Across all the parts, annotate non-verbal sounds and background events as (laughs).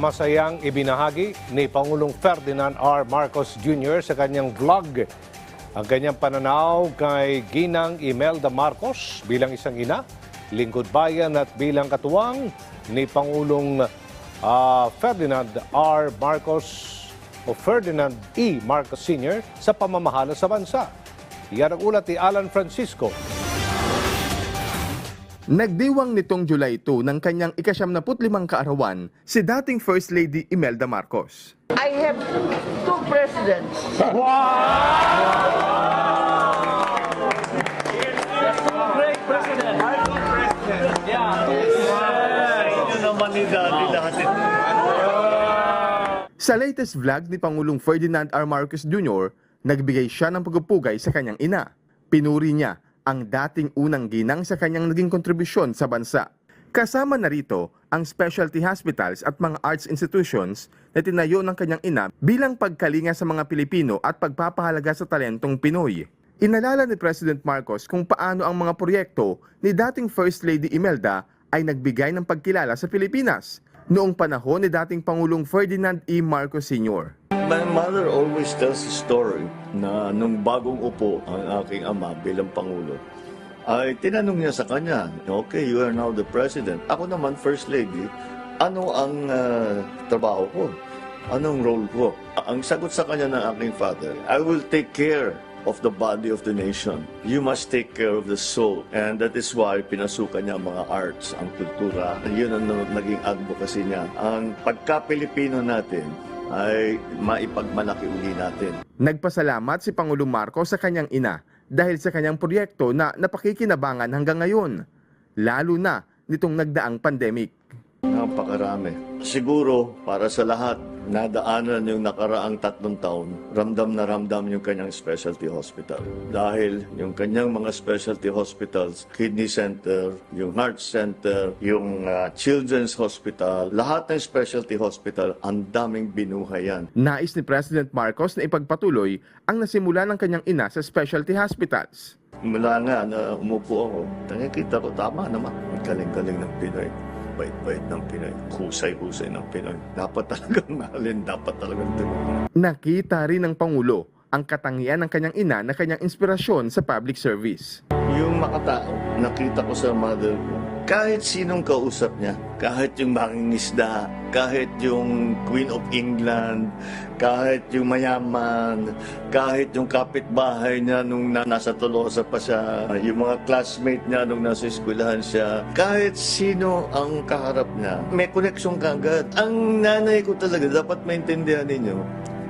masayang ibinahagi ni Pangulong Ferdinand R. Marcos Jr. sa kanyang vlog. Ang kanyang pananaw kay Ginang Imelda Marcos bilang isang ina, lingkod bayan at bilang katuwang ni Pangulong ah, Ferdinand R. Marcos o Ferdinand E. Marcos Sr. sa pamamahala sa bansa. Yan ang ulat ni Alan Francisco. Nagdiwang nitong July 2 ng kanyang ikasyam na putlimang kaarawan si dating First Lady Imelda Marcos. I have two presidents. Great president. Yeah. Inyo naman ni Daddy lahat ito. Sa latest vlog ni Pangulong Ferdinand R. Marcos Jr., nagbigay siya ng pagpupugay sa kanyang ina. Pinuri niya ang dating unang ginang sa kanyang naging kontribusyon sa bansa. Kasama na rito ang specialty hospitals at mga arts institutions na tinayo ng kanyang ina bilang pagkalinga sa mga Pilipino at pagpapahalaga sa talentong Pinoy. Inalala ni President Marcos kung paano ang mga proyekto ni dating First Lady Imelda ay nagbigay ng pagkilala sa Pilipinas noong panahon ni dating Pangulong Ferdinand E. Marcos Sr. My mother always tells the story na nung bagong upo ang aking ama bilang Pangulo, ay tinanong niya sa kanya, okay, you are now the President. Ako naman, First Lady, ano ang ah, trabaho ko? Anong role ko? Ang sagot sa kanya ng aking father, I will take care of the body of the nation. You must take care of the soul. And that is why pinasukan niya ang mga arts, ang kultura. Yun ang naging advocacy niya. Ang pagka-Pilipino natin ay maipagmalaki uli natin. Nagpasalamat si Pangulong Marcos sa kanyang ina dahil sa kanyang proyekto na napakikinabangan hanggang ngayon, lalo na nitong nagdaang pandemic. Napakarami. Siguro, para sa lahat, nadaanan yung nakaraang tatlong taon, ramdam na ramdam yung kanyang specialty hospital. Dahil yung kanyang mga specialty hospitals, kidney center, yung heart center, yung ah, children's hospital, lahat ng specialty hospital, ang daming binuhay yan. Nais ni President Marcos na ipagpatuloy ang nasimula ng kanyang ina sa specialty hospitals. Mula nga na umupo ako, nakikita ko tama naman. Ang galing-galing ng Pinoy. Bait-bait ng Pinoy. Husay-husay ng Pinoy. Dapat talagang mahalin, dapat talagang tulungan. Nakita rin ng Pangulo ang katangian ng kanyang ina na kanyang inspirasyon sa public service. Yung makatao, nakita ko sa mother ko, kahit sinong kausap niya, kahit yung mangingisda, kahit yung Queen of England, kahit yung mayaman, kahit yung kapitbahay niya nung na, nasa Tolosa pa siya, yung mga classmate niya nung nasa eskwelahan siya, kahit sino ang kaharap niya, may connection kagad. Ang nanay ko talaga, dapat maintindihan ninyo,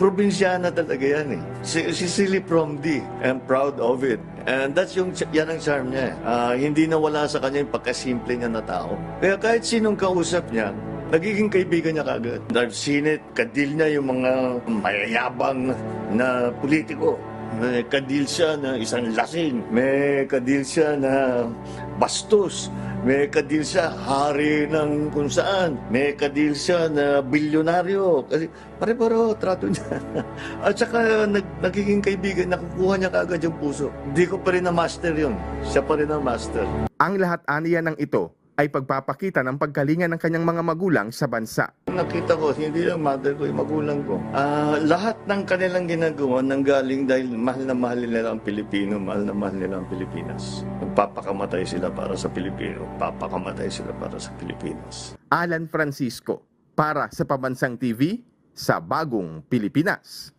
probinsyana talaga yan eh. Si, si Silly Promdi, I'm proud of it. And that's yung, yan ang charm niya eh. Ah, hindi nawala sa kanya yung pagkasimple niya na tao. Kaya kahit sinong kausap niya, nagiging kaibigan niya kagad. I've seen it, kadil niya yung mga mayayabang na politiko. May kadil siya na isang lasing. May kadil siya na bastos. May kadil siya hari ng kung saan. May kadil siya na bilyonaryo. Kasi pare-paro trato niya. (laughs) At saka nag, nagiging kaibigan, nakukuha niya kaagad yung puso. Hindi ko pa rin na-master yun. Siya pa rin na-master. Ang lahat aniya ng ito ay pagpapakita ng pagkalinga ng kanyang mga magulang sa bansa. Nakita ko, hindi lang mother ko, yung magulang ko. Ah, lahat ng kanilang ginagawa nanggaling dahil mahal na mahal nila ang Pilipino, mahal na mahal nila ang Pilipinas. Nagpapakamatay sila para sa Pilipino, papakamatay sila para sa Pilipinas. Alan Francisco para sa Pambansang TV sa Bagong Pilipinas.